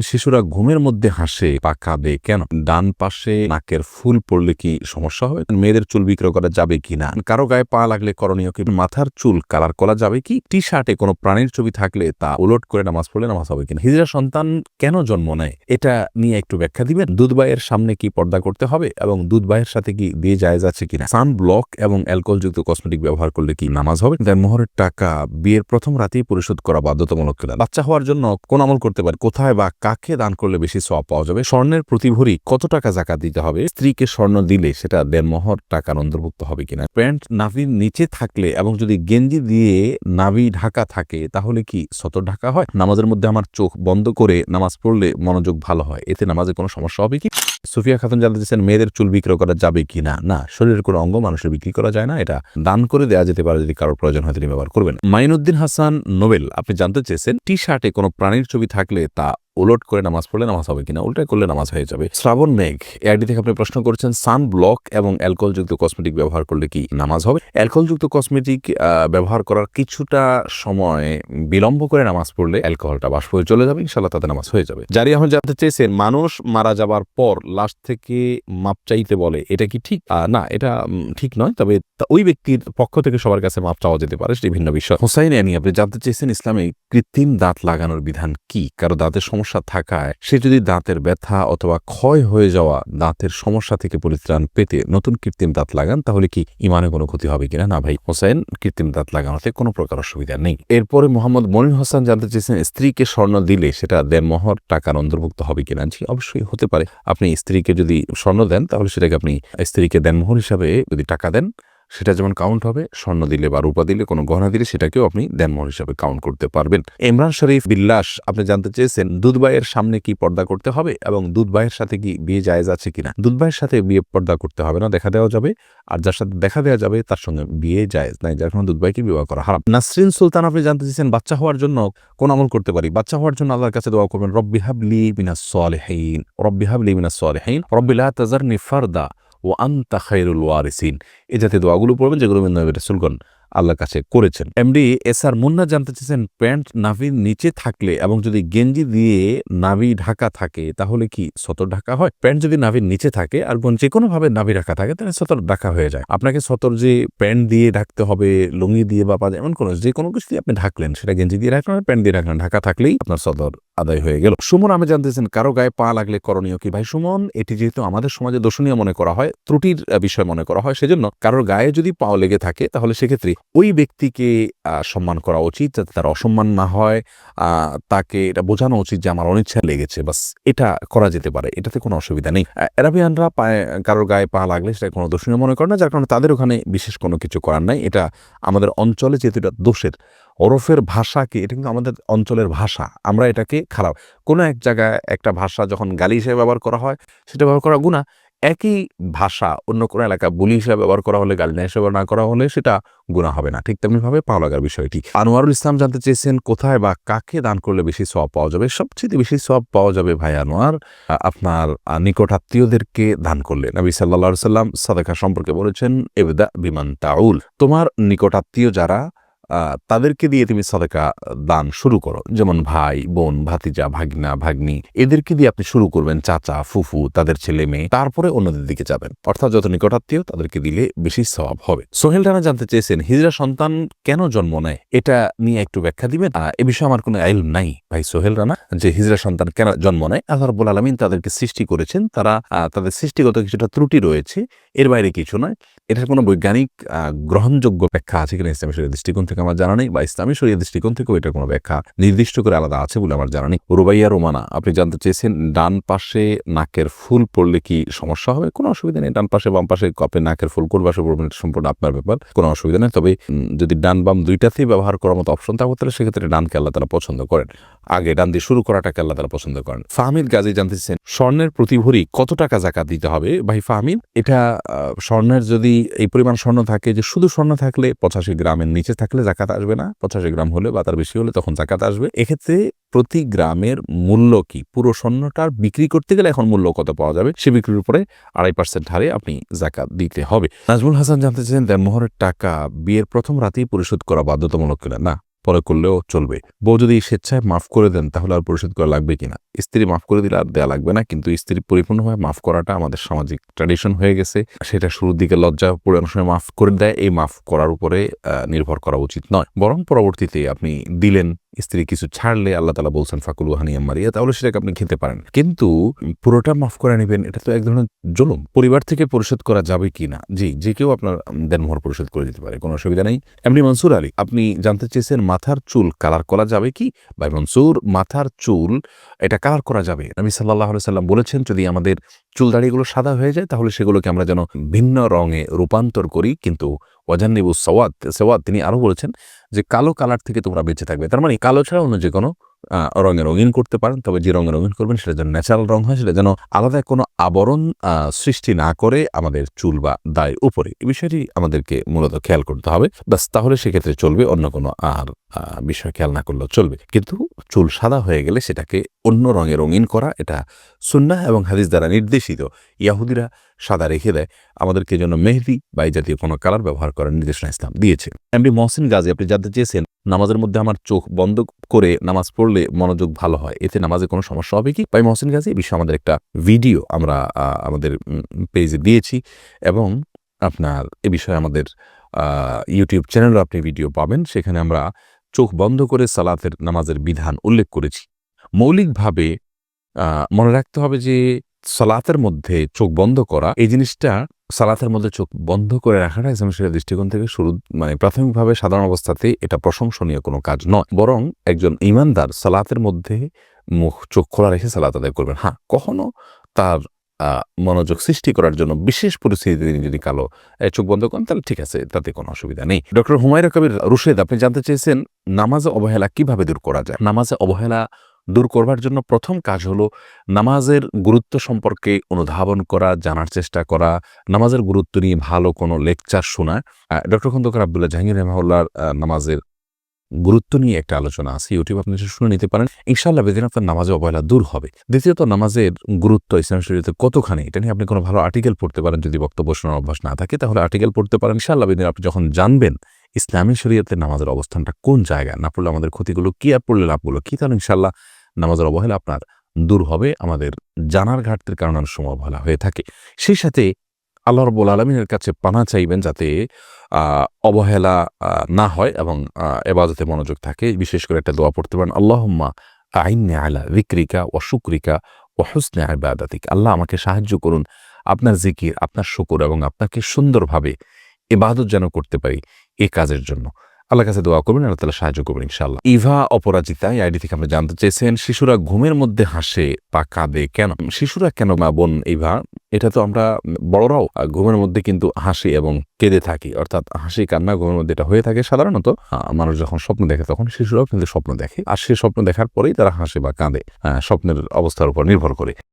শিশুরা ঘুমের মধ্যে হাসে, পা কাঁদে কেন? ডান পাশে নাকের ফুল পড়লে কি সমস্যা হবে? মেয়েদের চুল বিক্রয় করা যাবে কি না? কারও গায়ে পা লাগলে করণীয় কি? মাথার চুল কালার করা যাবে কি? টি শার্টে কোনো প্রাণীর ছবি থাকলে তা উলট করে নামাজ পড়লে নামাজ হবে কিনা? হিজরা সন্তান কেন জন্ম নেয়? এটা নিয়ে একটু ব্যাখ্যা দিবেন। দুধ ভাইয়ের সামনে কি পর্দা করতে হবে এবং দুধ ভাইয়ের সাথে কি দিয়ে যায় যাচ্ছে কিনা? সান ব্লক এবং অ্যালকোহলযুক্ত কসমেটিক ব্যবহার করলে কি নামাজ হবে? দেন মোহরের টাকা বিয়ের প্রথম রাতেই পরিশোধ করা বাধ্যতামূলক বাচ্চা হওয়ার জন্য কোন আমল করতে পারে? কোথায় বা কাকে দান করলে বেশি সব পাওয়া যাবে? স্বর্ণের প্রতি ভরি কত টাকা জাকাত দিতে হবে? স্ত্রীকে স্বর্ণ দিলে সেটা দেড় মোহর টাকার অন্তর্ভুক্ত হবে কিনা? প্যান্ট নাভির নিচে থাকলে এবং যদি গেঞ্জি দিয়ে নাভি ঢাকা থাকে, তাহলে কি সতর ঢাকা হয়? নামাজের মধ্যে আমার চোখ বন্ধ করে নামাজ পড়লে মনোযোগ ভালো হয়। এতে নামাজে কোনো সমস্যা হবে কি? সুফিয়া খাতুন জানতে মেয়েদের চুল বিক্রয় করা যাবে কি না না শরীরের কোনো অঙ্গ মানুষের বিক্রি করা যায় না। এটা দান করে দেওয়া যেতে পারে যদি কারোর প্রয়োজন হয়, তিনি ব্যবহার করবেন। মাইনুদ্দিন হাসান নোবেল, আপনি জানতে চেয়েছেন টি শার্টে কোনো প্রাণীর ছবি থাকলে তা উলট করে নামাজ পড়লে নামাজ হবে কিনা উল্টাই করলে নামাজ হয়ে যাবে। শ্রাবণ মেঘ, এআইডি থেকে আপনি প্রশ্ন করেছেন সান ব্লক এবং অ্যালকোহলযুক্ত কসমেটিক ব্যবহার করলে কি নামাজ হবে? অ্যালকোহলযুক্ত কসমেটিক ব্যবহার করার কিছুটা সময় বিলম্ব করে নামাজ পড়লে অ্যালকোহলটা বাষ্প হয়ে চলে যাবে ইনশাল্লাহ তাতে নামাজ হয়ে যাবে। জারি আহমেদ জানতে চেয়েছেন, মানুষ মারা যাবার পর লাশ থেকে মাপ চাইতে বলে, এটা কি ঠিক? না, এটা ঠিক নয়, তবে ওই ব্যক্তির পক্ষ থেকে সবার কাছে মাপ চাওয়া যেতে পারে, সেটি ভিন্ন বিষয়। হোসাইন আনি আপনি জানতে চেয়েছেন, ইসলামে কৃত্রিম দাঁত লাগানোর বিধান কি? কারও দাঁতের থাকায় সে যদি দাঁতের ব্যথা অথবা ক্ষয় হয়ে যাওয়া দাঁতের সমস্যা থেকে পরিত্রাণ পেতে নতুন কৃত্রিম দাঁত লাগান, তাহলে কি ইমানে কোনো ক্ষতি হবে কিনা? না ভাই, হোসেন, কৃত্রিম দাঁত লাগানোতে কোনো প্রকার অসুবিধা নেই। এরপরে মোহাম্মদ মনির হাসান জানতে চেয়েছেন, স্ত্রীকে স্বর্ণ দিলে সেটা দেড় মহর টাকার অন্তর্ভুক্ত হবে কিনা? জি, অবশ্যই হতে পারে। আপনি স্ত্রীকে যদি স্বর্ণ দেন, তাহলে সেটাকে আপনি স্ত্রীকে দেনমোহর হিসাবে যদি টাকা দেন সেটা যেমন কাউন্ট হবে, স্বর্ণ দিলে বা রূপা দিলে, কোনো গহনা দিলে সেটাকেও আপনি দেনমোহর হিসাবে কাউন্ট করতে পারবেন। ইমরান শরীফ বিল্লাস আপনি জানতে চেয়েছেন দুধবাইয়ের সামনে কি পর্দা করতে হবে এবং দুধবাইয়ের সাথে কি বিয়ে জায়েজ আছে কিনা? দুধবাইয়ের সাথে বিয়ে পর্দা করতে হবে না, দেখা দেওয়া যাবে। আর যার সাথে দেখা দেওয়া যাবে, তার সঙ্গে বিয়ে জায়েজ নাই, যার কারণে দুধবাইকে বিবাহ করা হারাম। নাসরিন সুলতান, আপনি জানতে চেয়েছেন বাচ্চা হওয়ার জন্য কোন আমল করতে পারি? বাচ্চা হওয়ার জন্য আল্লাহর কাছে দোয়া করবেন, রব্বি হাবলি মিনাস সালেহিন রব্বি হাবলি মিনাস সালেহিন রব্বি লা তাজারনি ফারদা ও আন্তা খাইরুল ওয়ারিসিন। এ জাতীয় দোয়াগুলো পড়বেন যেগুলো নবী রসুলগণ আল্লাহর কাছে করেছেন। এমডি এস আর মুন্না জানতে চেয়েছেন, প্যান্ট নাভির নিচে থাকলে এবং যদি গেঞ্জি দিয়ে নাভি ঢাকা থাকে, তাহলে কি সতর ঢাকা হয়? প্যান্ট যদি নাভির নিচে থাকে, আর যে কোনো ভাবে নাভি ঢাকা থাকে, তাহলে সতর ঢাকা হয়ে যায়। আপনাকে সতর যে প্যান্ট দিয়ে ঢাকতে হবে, লুঙ্গি দিয়ে বা পাজা এমন কোনো যে কোনো কিছু দিয়ে আপনি ঢাকলেন, সেটা গেঞ্জি দিয়ে রাখলেন প্যান্ট দিয়ে রাখলেন ঢাকা থাকলেই আপনার সদর আদায় হয়ে গেল। সুমন, আমি জানতেছেন কারও গায়ে পা লাগলে করণীয় কি? ভাই সুমন, এটি যেহেতু আমাদের সমাজে দর্শনীয় মনে করা হয়, ত্রুটির বিষয় মনে করা হয়, সেজন্য কারোর গায়ে যদি পাও লেগে থাকে, তাহলে সেক্ষেত্রে ওই ব্যক্তিকে সম্মান করা উচিত যাতে তার অসম্মান না হয় তাকে এটা বোঝানো উচিত যে আমার অনিচ্ছা লেগেছে, বাস এটা করা যেতে পারে, এটাতে কোনো অসুবিধা নেই। অ্যারাবিয়ানরা পায়ে, কারোর গায়ে পা লাগলে সেটা কোনো দর্শনীয় মনে করে না, যার কারণে তাদের ওখানে বিশেষ কোনো কিছু করার নাই, এটা আমাদের অঞ্চলে যেহেতু এটা দোষের ওরফের ভাষাকে, এটা কিন্তু আমাদের অঞ্চলের ভাষা, আমরা এটাকে খারাপ। কোনো এক জায়গায় একটা ভাষা যখন গালি হিসেবে ব্যবহার করা হয়, সেটা ব্যবহার করা গুণা একই ভাষা অন্য কোনো এলাকা বুলি হিসেবে ব্যবহার করা হলে, গালি না হিসেবে না করা হলে, সেটা গুণা হবে না। ঠিক তেমনিভাবে পাওয়া লাগার বিষয়টি। আনোয়ারুল ইসলাম জানতে চেয়েছেন, কোথায় বা কাকে দান করলে বেশি সব পাওয়া যাবে? সবচেয়ে বেশি সব পাওয়া যাবে ভাই আনোয়ার আপনার নিকট আত্মীয়দেরকে দান করলে। নবী সাল্লা সাল্লাম সাদাকা সম্পর্কে বলেছেন এবদা বিমান তাউল। তোমার নিকট আত্মীয় যারা তাদেরকে দিয়ে তুমি সদকা দান শুরু করো। যেমন ভাই, বোন, ভাতিজা, ভাগনা, ভাগ্নি, এদেরকে দিয়ে আপনি শুরু করবেন চাচা, ফুফু, তাদের ছেলে মেয়ে, তারপরে অন্যদের দিকে যাবেন। অর্থাৎ যত নিকটাত্মীয়, তাদেরকে দিলে বেশি স্বভাব হবে। সোহেল রানা জানতে চেয়েছেন, হিজরা সন্তান কেন জন্ম নেয়? এটা নিয়ে একটু ব্যাখ্যা দিবেন? এ বিষয়ে আমার কোনো আইল নাই ভাই সোহেল রানা, যে হিজরা সন্তান কেন জন্ম নেয়। আল্লাহ রব্বুল আলমিন তাদেরকে সৃষ্টি করেছেন। তারা তাদের সৃষ্টিগত কিছুটা ত্রুটি রয়েছে। এর বাইরে কিছু নয়। এটার কোনো বৈজ্ঞানিক গ্রহণযোগ্য ব্যাখ্যা আছে কিনা ইসলামী শরীয় দৃষ্টিকোণ থেকে আমার জানা নেই বা ইসলামী শরীয় দৃষ্টিকোণ থেকেও এটার কোনো ব্যাখ্যা নির্দিষ্ট করে আলাদা আছে বলে আমার জানা নেই। রুবাইয়া রোমানা, আপনি জানতে চেয়েছেন ডান পাশে নাকের ফুল পড়লে কি সমস্যা হবে? কোনো অসুবিধা নেই, ডান পাশে, বাম পাশে, আপনি নাকের ফুল এটা সম্পূর্ণ আপনার ব্যাপার, কোনো অসুবিধা নেই। তবে যদি ডান বাম দুইটাতেই ব্যবহার করার মতো অপশন থাকবে তাহলে সেক্ষেত্রে ডানকে আল্লাহ তারা পছন্দ করেন। আগে ডান দিয়ে শুরু করাটাকে আল্লাহ তারা পছন্দ করেন। ফাহমিদ গাজী জানতে চেয়েছেন, স্বর্ণের প্রতি ভরি কত টাকা জাকাত দিতে হবে? ভাই ফাহমিদ, এটা স্বর্ণের যদি এই পরিমাণ স্বর্ণ থাকে যে শুধু স্বর্ণ থাকলে পঁচাশি গ্রামের নিচে থাকলে জাকাত আসবে না। পঁচাশি গ্রাম হলে বা তার বেশি হলে তখন জাকাত আসবে। এক্ষেত্রে প্রতি গ্রামের মূল্য কি? পুরো স্বর্ণটার বিক্রি করতে গেলে এখন মূল্য কত পাওয়া যাবে? সে বিক্রির উপরে আড়াই পার্সেন্ট হারে আপনি জাকাত দিতে হবে। নাজমুল হাসান জানতে চাইছেন দেনমোহরের টাকা বিয়ের প্রথম রাতেই পরিশোধ করা বাধ্যতামূলক কিনা? না। পরে করলেও চলবে। বউ যদি স্বেচ্ছায় মাফ করে দেন, তাহলে আর পরিশোধ করা লাগবে কিনা? স্ত্রী মাফ করে দিলে আর দেওয়া লাগবে না, কিন্তু স্ত্রী পরিপূর্ণভাবে মাফ করাটা আমাদের সামাজিক ট্র্যাডিশন হয়ে গেছে। সেটা শুরুর দিকে লজ্জা পড়ে অনেক সময় মাফ করে দেয়। এই মাফ করার উপরে নির্ভর করা উচিত নয়। বরং পরবর্তীতে আপনি দিলেন স্ত্রী কিছু ছাড়লে আল্লাহ তালা বলছেন, ফাকুল হানিয়া মারিয়া তাহলে সেটাকে আপনি খেতে পারেন। কিন্তু পুরোটা মাফ করে নেবেন, এটা তো এক ধরনের জুলুম। পরিবার থেকে পরিশোধ করা যাবে কি না? জি, যে কেউ আপনার দেনমোহর পরিশোধ করে দিতে পারে, কোনো অসুবিধা নেই। এমনি মনসুর আলী, আপনি জানতে চেয়েছেন মাথার চুল কালার করা যাবে কি? ভাই মনসুর, মাথার চুল, এটা কালার করা যাবে? আমি সাল্লাহ সাল্লাম বলেছেন, যদি আমাদের চুল দাড়িগুলো সাদা হয়ে যায়, তাহলে সেগুলোকে আমরা যেন ভিন্ন রঙে রূপান্তর করি। কিন্তু ওয়াজান্নিবু সওয়াদ, সেওয়াদ তিনি আরও বলেছেন যে, কালো কালার থেকে তোমরা বেঁচে থাকবে। তার মানে কালো ছাড়া অন্য যে কোনো রঙে রঙিন করতে পারেন, তবে যে রঙে রঙিন করবেন সেটা যেন ন্যাচারাল রং হয়, সেটা যেন আলাদা কোনো আবরণ সৃষ্টি না করে আমাদের চুল বা দায় উপরে। এই বিষয়টি আমাদেরকে মূলত খেয়াল করতে হবে। ব্যাস, তাহলে সেক্ষেত্রে চলবে অন্য কোনো আর বিষয় খেয়াল না করলেও চলবে। কিন্তু চুল সাদা হয়ে গেলে সেটাকে অন্য রঙে রঙিন করা, এটা সুন্না এবং হাদিস দ্বারা নির্দেশিত। ইয়াহুদিরা সাদা রেখে দেয়। আমাদেরকে যেন মেহেদি বা এই জাতীয় কোনো কালার ব্যবহার করার নির্দেশনা ইসলাম দিয়েছে। এমনি মহসিন গাজী, আপনি জানতে চেয়েছেন নামাজের মধ্যে আমার চোখ বন্ধ করে নামাজ পড়লে মনোযোগ ভালো হয়। এতে নামাজে কোনো সমস্যা হবে কি? ভাই মহসিন গাজী, এই বিষয়ে আমাদের একটা ভিডিও আমরা আমাদের পেজে দিয়েছি এবং আপনার এ বিষয়ে আমাদের ইউটিউব চ্যানেলও আপনি ভিডিও পাবেন। সেখানে আমরা চোখ বন্ধ করে সালাতের নামাজের বিধান উল্লেখ করেছি। মৌলিকভাবে মনে রাখতে হবে যে সালাতের মধ্যে চোখ বন্ধ করা, এই জিনিসটা সালাতের মধ্যে চোখ বন্ধ করে রাখাটা ইসলামের শরীয়তের দৃষ্টিকোণ থেকে শুরু মানে প্রাথমিকভাবে সাধারণ অবস্থাতে এটা প্রশংসনীয় কোনো কাজ নয়। বরং একজন ইমানদার সালাতের মধ্যে মুখ, চোখ খোলা রেখে সালাত আদায় করবেন। হ্যাঁ কখনো তার মনোযোগ সৃষ্টি করার জন্য বিশেষ পরিস্থিতিতে তিনি যদি কালো চোখ বন্ধ করেন, তাহলে ঠিক আছে, তাতে কোনো অসুবিধা নেই। ডক্টর হুমায়রা কবির রুশেদ, আপনি জানতে চেয়েছেন নামাজে অবহেলা কীভাবে দূর করা যায়? নামাজে অবহেলা দূর করবার জন্য প্রথম কাজ হলো নামাজের গুরুত্ব সম্পর্কে অনুধাবন করা জানার চেষ্টা করা নামাজের গুরুত্ব নিয়ে ভালো কোনো লেকচার শোনা। ডক্টর খন্দকার আবদুল্লাহ জাহাঙ্গীর রহমাউল্লাহর আহ, নামাজের গুরুত্ব নিয়ে একটা আলোচনা আছে ইউটিউব আপনি শুনে নিতে পারেন। ইনশাআল্লাহ বেদিন আপনার নামাজে অবহেলা দূর হবে। দ্বিতীয়ত নামাজের গুরুত্ব ইসলাম শরীয়তে কতখানি এটা নিয়ে আপনি কোনো ভালো আর্টিকেল পড়তে পারেন যদি বক্তব্য শোনার অভ্যাস না থাকে তাহলে আর্টিকেল পড়তে পারেন। ইনশাআল্লাহ বেদিন আপনি যখন জানবেন ইসলামী শরীয়তে নামাজের অবস্থানটা কোন জায়গায়? না পড়লে আমাদের ক্ষতিগুলো কি? আর পড়লে লাভগুলো কি? তাহলে ইনশাল্লাহ নামাজের অবহেলা আপনার দূর হবে, আমাদের জানার ঘাটতির কারণে অনেক সময় অবহেলা হয়ে থাকে। সেই সাথে আল্লাহ রব্বুল আলমিনের কাছে পানা চাইবেন যাতে অবহেলা না হয় এবং এবাজতে মনোযোগ থাকে। বিশেষ করে একটা দোয়া পড়তে পারেন, আল্লাহম্মা আইনে আলা বিক্রিকা ও শুক্রিকা ও হুসনে আবাদাতিক আল্লাহ আমাকে সাহায্য করুন আপনার জিকির, আপনার শুকুর এবং আপনাকে সুন্দরভাবে এবাদত যেন করতে পারি এই কাজের জন্য। আল্লাহ কাছে দোয়া করবেন, আল্লাহ তালা সাহায্য করবেন ইনশাল্লাহ ইভা অপরাজিতা, এই আইডি থেকে আপনি জানতে চেয়েছেন, শিশুরা ঘুমের মধ্যে হাসে বা কাঁদে কেন? শিশুরা কেন মা বোন ইভা? এটা তো আমরা বড়রাও ঘুমের মধ্যে কিন্তু হাসি এবং কেঁদে থাকি। অর্থাৎ হাসি, কান্না ঘুমের মধ্যে এটা হয়ে থাকে সাধারণত। মানুষ যখন স্বপ্ন দেখে তখন শিশুরাও কিন্তু স্বপ্ন দেখে। আর সে স্বপ্ন দেখার পরেই তারা হাসে বা কাঁদে। স্বপ্নের অবস্থার উপর নির্ভর করে।